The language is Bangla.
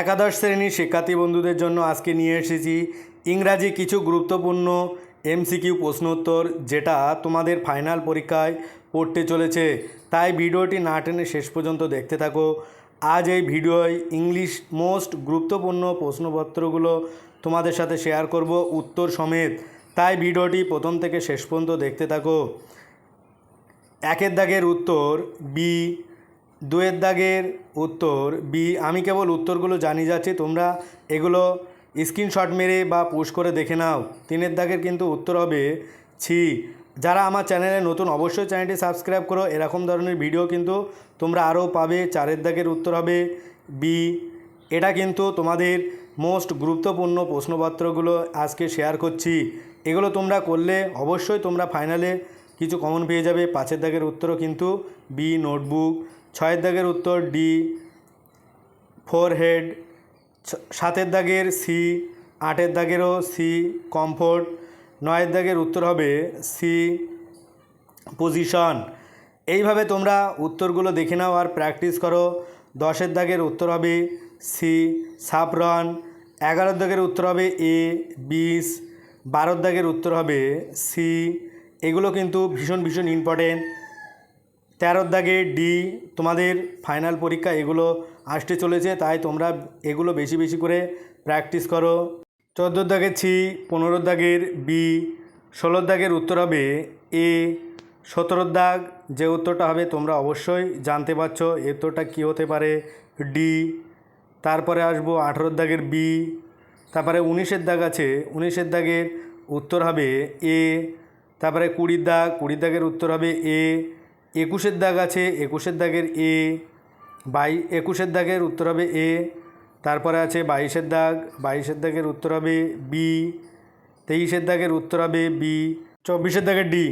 একাদশ শ্রেণির শিক্ষার্থী বন্ধুদের জন্য আজকে নিয়ে এসেছি ইংরাজি কিছু গুরুত্বপূর্ণ এমসিকিউ প্রশ্ন উত্তর, যেটা তোমাদের ফাইনাল পরীক্ষায় পড়তে চলেছে। তাই ভিডিওটি না টেনে শেষ পর্যন্ত দেখতে থাকো। আজ এই ভিডিওয় ইংলিশ মোস্ট গুরুত্বপূর্ণ প্রশ্নপত্রগুলো তোমাদের সাথে শেয়ার করব উত্তর সমেত। তাই ভিডিওটি প্রথম থেকে শেষ পর্যন্ত দেখতে থাকো। একের দাগের উত্তর বি দুয়ের দাগের উত্তর বি আমি কেবল উত্তরগুলো জানিয়ে যাচ্ছি, তোমরা এগুলো স্ক্রিনশট মেরে বা পোস্ট করে দেখে নাও। তিনের দাগের কিন্তু উত্তর হবে ছি। যারা আমার চ্যানেলে নতুন, অবশ্যই চ্যানেলটি সাবস্ক্রাইব করো। এরকম ধরনের ভিডিও কিন্তু তোমরা আরও পাবে। চারের দাগের উত্তর হবে বি এটা কিন্তু তোমাদের মোস্ট গুরুত্বপূর্ণ প্রশ্নপত্রগুলো আজকে শেয়ার করছি। এগুলো তোমরা করলে অবশ্যই তোমরা ফাইনালে কিছু কমন পেয়ে যাবে। পাঁচের দাগের উত্তরও কিন্তু বি নোটবুক ছয়ের দাগের উত্তর ডি, ফোর হেড সাতের দাগের সি, আটের দাগেরও সি, কমফোর্ট, নয়ের দাগের উত্তর হবে সি, পজিশন। এইভাবে তোমরা উত্তরগুলো দেখে নাও আর প্র্যাকটিস করো। দশের দাগের উত্তর হবে সি, সাফরন। এগারোর দাগের উত্তর হবে এ বিষ বারোর দাগের উত্তর হবে সি। এগুলো কিন্তু ভীষণ ভীষণ ইম্পর্টেন্ট তেরোর দাগে ডি, তোমাদের ফাইনাল পরীক্ষা, এগুলো আসতে চলেছে, তাই তোমরা এগুলো বেশি বেশি করে প্র্যাকটিস করো। চোদ্দোর দাগের ছি পনেরোর দাগের বি ষোলোর দাগের উত্তর হবে এ সতেরোর দাগ যে উত্তরটা হবে তোমরা অবশ্যই জানতে পারছ, এ উত্তরটা কী হতে পারে ডি। তারপরে আসব আঠেরোর দাগের বি, তারপরে উনিশের দাগ আছে, উনিশের দাগের উত্তর হবে এ, তারপরে কুড়ির দাগ কুড়ির দাগের উত্তর হবে এ একুশের দাগ আছে, একুশের দাগের এ, বাই, একুশের দাগের উত্তর হবে এ, তারপরে আছে বাইশের দাগ, বাইশের দাগের উত্তর হবে বি, তেইশের দাগের উত্তর হবে বি, চব্বিশের দাগের ডি।